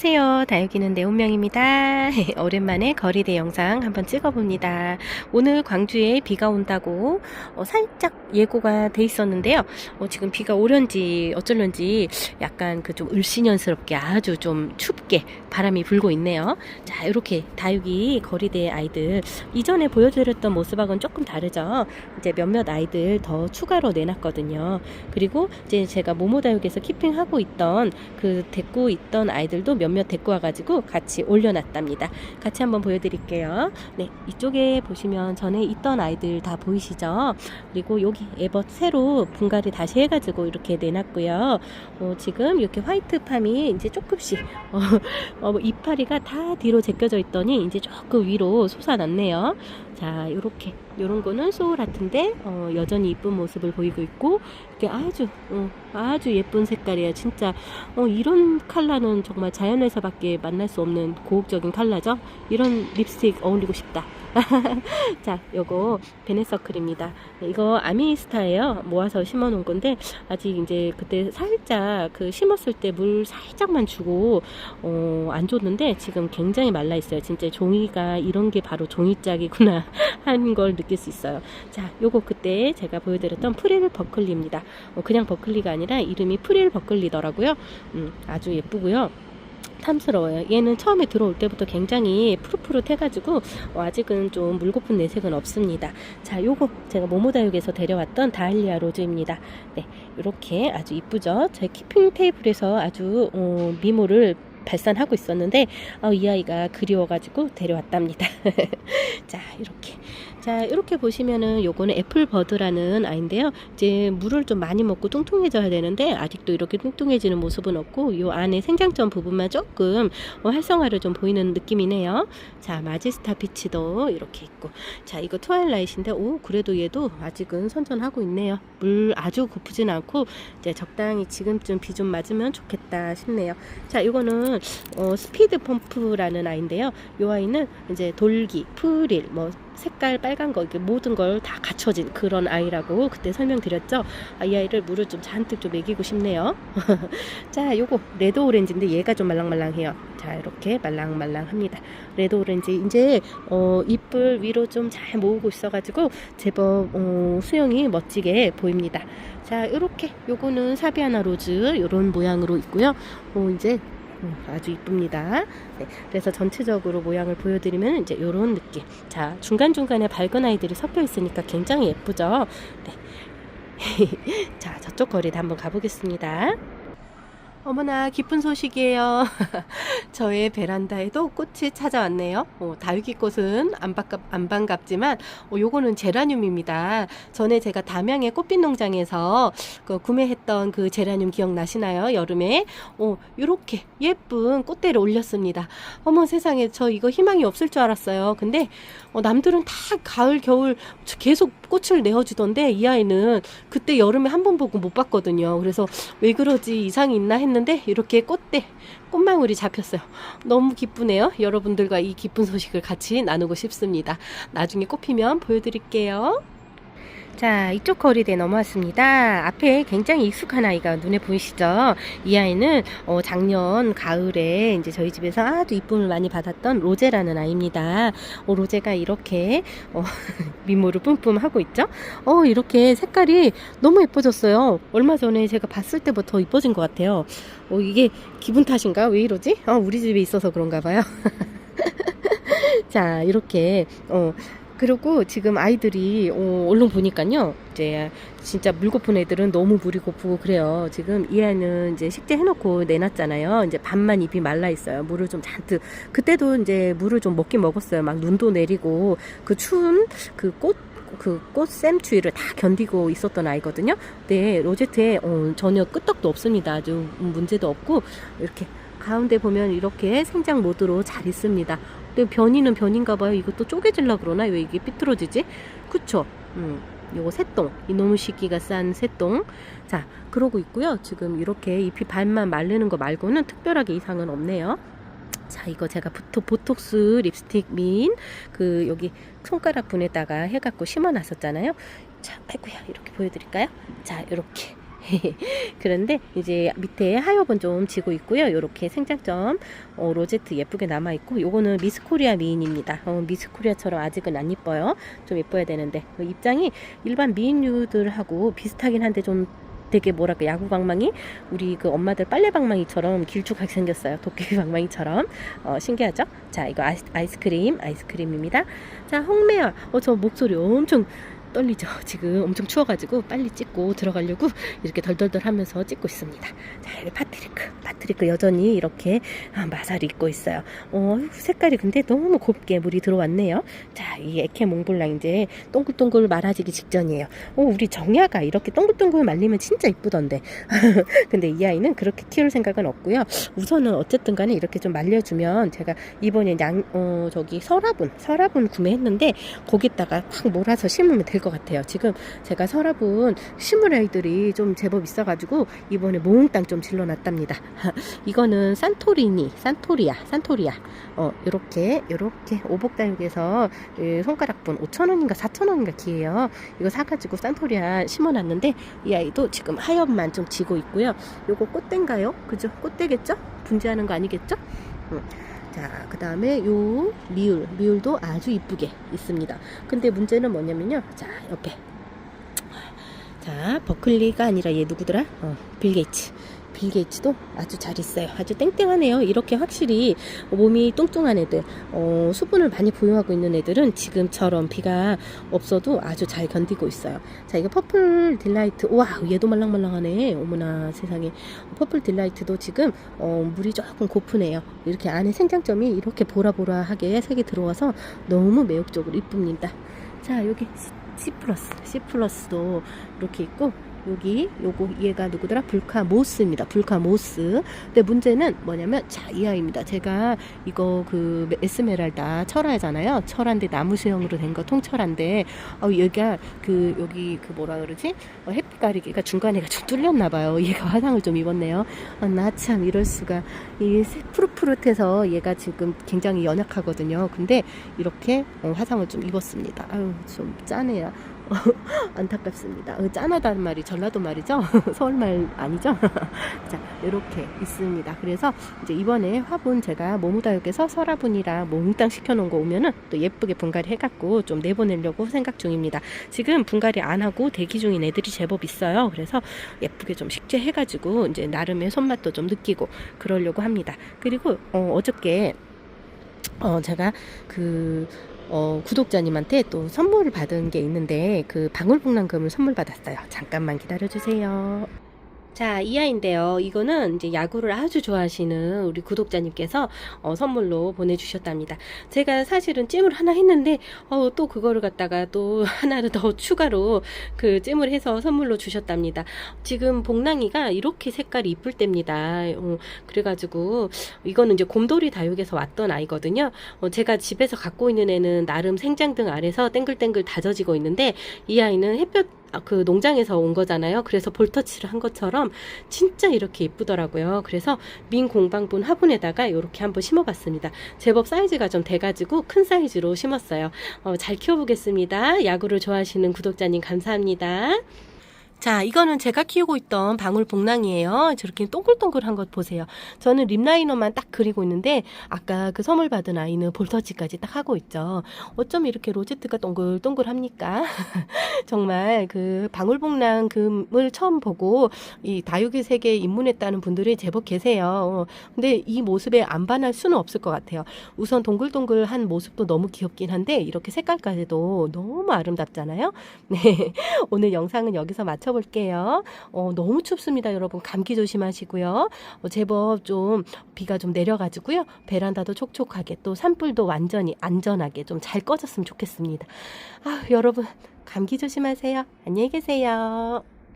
안녕하세요. 다육이는 내 운명입니다. 오랜만에 거리대 영상 한번 찍어봅니다. 오늘 광주에 비가 온다고 어, 살짝 예고가 돼 있었는데요. 어, 지금 비가 오련지 어쩔런지 약간 그 좀 을씨년스럽게 아주 좀 춥게 바람이 불고 있네요. 자, 이렇게 다육이 거리대 아이들 이전에 보여드렸던 모습하고는 조금 다르죠. 이제 몇몇 아이들 더 추가로 내놨거든요. 그리고 이제 제가 모모다육에서 키핑하고 있던 그 데리고 있던 아이들도 몇몇 데리고 와가지고 같이 올려놨답니다. 같이 한번 보여드릴게요. 네, 이쪽에 보시면 전에 있던 아이들 다 보이시죠? 그리고 여기 에벗 새로 분갈이 다시 해가지고 이렇게 내놨고요. 어, 지금 이렇게 화이트 팜이 이제 조금씩 어, 어, 이파리가 다 뒤로 제껴져 있더니 이제 조금 위로 솟아났네요. 자, 요렇게 요런 거는 소울 같은데 어, 여전히 이쁜 모습을 보이고 있고 이게 아주 어, 아주 예쁜 색깔이에요. 진짜 어, 이런 컬러는 정말 자연에서밖에 만날 수 없는 고혹적인 컬러죠. 이런 립스틱 어울리고 싶다. 자, 요거 베네서클입니다. 이거 아미스타예요. 모아서 심어 놓은 건데 아직 이제 그때 살짝 그 심었을 때 물 살짝만 주고 어, 안 줬는데 지금 굉장히 말라 있어요. 진짜 종이가 이런 게 바로 종이짝이구나 하는 걸 느낄 수 있어요. 자, 요거 그때 제가 보여드렸던 프릴 버클리입니다. 어, 그냥 버클리가 아니라 이름이 프릴 버클리더라고요. 음, 아주 예쁘고요. 탐스러워요. 얘는 처음에 들어올 때부터 굉장히 푸릇푸릇해가지고 어, 아직은 좀 물고픈 내색은 없습니다. 자, 요거 제가 모모다육에서 데려왔던 다할리아 로즈입니다. 네, 이렇게 아주 이쁘죠? 제 키핑 테이블에서 아주 어, 미모를 발산하고 있었는데 어, 이 아이가 그리워가지고 데려왔답니다. 자, 이렇게. 자, 이렇게 보시면은 요거는 애플버드라는 아이인데요. 이제 물을 좀 많이 먹고 뚱뚱해져야 되는데 아직도 이렇게 뚱뚱해지는 모습은 없고 요 안에 생장점 부분만 조금 어, 활성화를 좀 보이는 느낌이네요. 자, 마지스타 피치도 이렇게 있고. 자, 이거 트와일라이트인데 오, 그래도 얘도 아직은 선전하고 있네요. 물 아주 고프진 않고 이제 적당히 지금쯤 비 좀 맞으면 좋겠다 싶네요. 자, 이거는 어, 스피드 펌프라는 아이인데요. 이 아이는 이제 돌기, 프릴, 뭐 색깔 빨간 거 이렇게 모든 걸 다 갖춰진 그런 아이라고 그때 설명드렸죠. 아, 이 아이를 물을 좀 잔뜩 좀 먹이고 싶네요. 자, 요거 레드 오렌지인데 얘가 좀 말랑말랑해요. 자, 이렇게 말랑말랑합니다. 레드 오렌지 이제 어, 잎을 위로 좀 잘 모으고 있어가지고 제법 어, 수영이 멋지게 보입니다. 자, 이렇게 요거는 사비아나 로즈 요런 모양으로 있고요. 어, 이제 음, 아주 이쁩니다. 네, 그래서 전체적으로 모양을 보여드리면 이제 이런 느낌. 자, 중간중간에 밝은 아이들이 섞여 있으니까 굉장히 예쁘죠? 네. 자, 저쪽 거리도 한번 가보겠습니다. 어머나 기쁜 소식이에요. 저의 베란다에도 꽃이 찾아왔네요. 어, 다육이꽃은 안, 반갑, 안 반갑지만 어, 요거는 제라늄입니다. 전에 제가 담양의 꽃빛 농장에서 그 구매했던 그 제라늄 기억나시나요? 여름에 어, 요렇게 예쁜 꽃대를 올렸습니다. 어머 세상에 저 이거 희망이 없을 줄 알았어요. 근데 어, 남들은 다 가을 겨울 계속 꽃을 내어주던데 이 아이는 그때 여름에 한 번 보고 못 봤거든요. 그래서 왜 그러지 이상이 있나 했는데 이렇게 꽃대 꽃망울이 잡혔어요. 너무 기쁘네요. 여러분들과 이 기쁜 소식을 같이 나누고 싶습니다. 나중에 꽃 피면 보여드릴게요. 자, 이쪽 거리대 넘어왔습니다. 앞에 굉장히 익숙한 아이가 눈에 보이시죠? 이 아이는 어, 작년 가을에 이제 저희 집에서 아주 이쁨을 많이 받았던 로제라는 아이입니다. 어, 로제가 이렇게 어, 미모를 뿜뿜 하고 있죠? 어, 이렇게 색깔이 너무 예뻐졌어요. 얼마 전에 제가 봤을 때부터 더 이뻐진 것 같아요. 어, 이게 기분 탓인가? 왜 이러지? 어, 우리 집에 있어서 그런가 봐요. 자, 이렇게, 어, 그리고 지금 아이들이 어, 얼른 보니까요 이제 진짜 물 고픈 애들은 너무 물이 고프고 그래요 지금 이 아이는 이제 식재 해놓고 내놨잖아요 이제 반만 잎이 말라 있어요 물을 좀 잔뜩 그때도 이제 물을 좀 먹긴 먹었어요 막 눈도 내리고 그 추운 그 꽃 그 꽃샘 추위를 다 견디고 있었던 아이거든요. 네, 로제트에 어, 전혀 끄떡도 없습니다. 아주 문제도 없고 이렇게 가운데 보면 이렇게 생장 모드로 잘 있습니다. 근데 변이는 변인가 봐요. 이것도 쪼개질라 그러나? 왜 이게 삐뚤어지지? 그쵸? 음. 요거 새똥 이놈의 시기가 싼 새똥 자 그러고 있고요 지금 이렇게 잎이 반만 마르는 거 말고는 특별하게 이상은 없네요 자 이거 제가 보톡, 보톡스 립스틱 민 그 여기 손가락 분에다가 해갖고 심어 놨었잖아요 자 아이고야 이렇게 보여드릴까요 자 이렇게 그런데 이제 밑에 하엽은 좀 지고 있고요. 이렇게 생장점 어, 로제트 예쁘게 남아 있고 요거는 미스 코리아 미인입니다. 어, 미스 코리아처럼 아직은 안 이뻐요. 좀 예뻐야 되는데. 어, 입장이 일반 미인류들하고 비슷하긴 한데 좀 되게 뭐랄까 야구 방망이? 우리 그 엄마들 빨래 방망이처럼 길쭉하게 생겼어요. 도깨비 방망이처럼. 어, 신기하죠? 자 이거 아이스, 아이스크림 아이스크림입니다. 자 홍매야 어저 목소리 엄청 떨리죠. 지금 엄청 추워가지고 빨리 찍고 들어가려고 이렇게 덜덜덜 하면서 찍고 있습니다. 자 여기 파트리크. 파트리크 여전히 이렇게 아, 마사를 입고 있어요. 어 색깔이 근데 너무 곱게 물이 들어왔네요. 자 이 에케 몽블랑 이제 동글동글 말아지기 직전이에요. 어, 우리 정야가 이렇게 동글동글 말리면 진짜 이쁘던데. 근데 이 아이는 그렇게 키울 생각은 없고요. 우선은 어쨌든 간에 이렇게 좀 말려주면 제가 이번에 양, 어, 저기 설화분, 설화분 구매했는데 거기다가 확 몰아서 심으면 될것 같아요. 지금 제가 설화분 심을 아이들이 좀 제법 있어가지고 이번에 몽땅 좀 질러놨답니다. 이거는 산토리니, 산토리아, 산토리아. 어, 요렇게, 요렇게 오복다육에서 그 손가락분 5,000원인가 4,000원인가 기예요. 이거 사가지고 산토리아 심어놨는데 이 아이도 지금 하엽만 좀 지고 있고요. 요거 꽃대인가요? 그죠? 꽃대겠죠? 분재하는 거 아니겠죠? 음. 자, 그 다음에 요 미울, 미울도 아주 이쁘게 있습니다. 근데 문제는 뭐냐면요. 자, 옆에. 자, 버클리가 아니라 얘 누구더라? 어, 빌 게이츠. 빌 게이츠도 아주 잘 있어요. 아주 땡땡하네요. 이렇게 확실히 몸이 뚱뚱한 애들, 어, 수분을 많이 보유하고 있는 애들은 지금처럼 비가 없어도 아주 잘 견디고 있어요. 자, 이거 퍼플 딜라이트. 와, 얘도 말랑말랑하네. 어머나 세상에. 퍼플 딜라이트도 지금 어, 물이 조금 고프네요. 이렇게 안에 생장점이 이렇게 보라보라하게 색이 들어와서 너무 매혹적으로 이쁩니다. 자, 여기 C, 플러스, C 플러스도 이렇게 있고 여기 요거 얘가 누구더라? 불카 모스입니다. 불카 모스. 근데 문제는 뭐냐면 자, 이 아이입니다. 제가 이거 그 에스메랄다 철화잖아요. 철화인데 나무 수형으로 된 거 통철화인데 어 얘가 그 여기 그 뭐라 그러지? 어, 햇빛 가리개가 중간에가 좀 뚫렸나 봐요. 얘가 화상을 좀 입었네요. 아, 나참 이럴 수가. 이 푸릇푸릇해서 얘가 지금 굉장히 연약하거든요. 근데 이렇게 어, 화상을 좀 입었습니다. 아유, 좀 짠해요. 안타깝습니다. 어, 짠하다는 말이 전라도 말이죠? 서울말 아니죠? 자, 이렇게 있습니다. 그래서 이제 이번에 화분 제가 모무다육에서 설화분이랑 몽땅 시켜놓은 거 오면은 또 예쁘게 분갈이 해갖고 좀 내보내려고 생각 중입니다. 지금 분갈이 안 하고 대기 중인 애들이 제법 있어요. 그래서 예쁘게 좀 식재해가지고 이제 나름의 손맛도 좀 느끼고 그러려고 합니다. 그리고 어, 어저께 어, 제가 그 어, 구독자님한테 또 선물을 받은 게 있는데 그 방울복랑금을 선물 받았어요. 잠깐만 기다려주세요. 자, 이 아이인데요. 이거는 이제 야구를 아주 좋아하시는 우리 구독자님께서 어, 선물로 보내주셨답니다. 제가 사실은 찜을 하나 했는데, 어, 또 그거를 갖다가 또 하나를 더 추가로 그 찜을 해서 선물로 주셨답니다. 지금 복랑이가 이렇게 색깔이 이쁠 때입니다. 어, 그래가지고, 이거는 이제 곰돌이 다육에서 왔던 아이거든요. 어, 제가 집에서 갖고 있는 애는 나름 생장등 아래서 땡글땡글 다져지고 있는데, 이 아이는 햇볕 아, 그 농장에서 온 거잖아요. 그래서 볼터치를 한 것처럼 진짜 이렇게 예쁘더라고요. 그래서 민 공방분 화분에다가 이렇게 한번 심어봤습니다. 제법 사이즈가 좀 돼가지고 큰 사이즈로 심었어요. 어, 잘 키워보겠습니다. 야구를 좋아하시는 구독자님 감사합니다. 자, 이거는 제가 키우고 있던 방울 복랑이에요. 저렇게 동글동글한 것 보세요. 저는 립라이너만 딱 그리고 있는데 아까 그 선물 받은 아이는 볼터치까지 딱 하고 있죠. 어쩜 이렇게 로제트가 동글동글합니까? 정말 그 방울 복랑 금을 처음 보고 이 다육의 세계에 입문했다는 분들이 제법 계세요. 근데 이 모습에 안 반할 수는 없을 것 같아요. 우선 동글동글한 모습도 너무 귀엽긴 한데 이렇게 색깔까지도 너무 아름답잖아요. 네. 오늘 영상은 여기서 마쳐 볼게요. 어, 너무 춥습니다, 여러분. 감기 조심하시고요. 어, 제법 좀 비가 좀 내려가지고요. 베란다도 촉촉하게 또 산불도 완전히 안전하게 좀 잘 꺼졌으면 좋겠습니다. 아, 여러분 감기 조심하세요. 안녕히 계세요.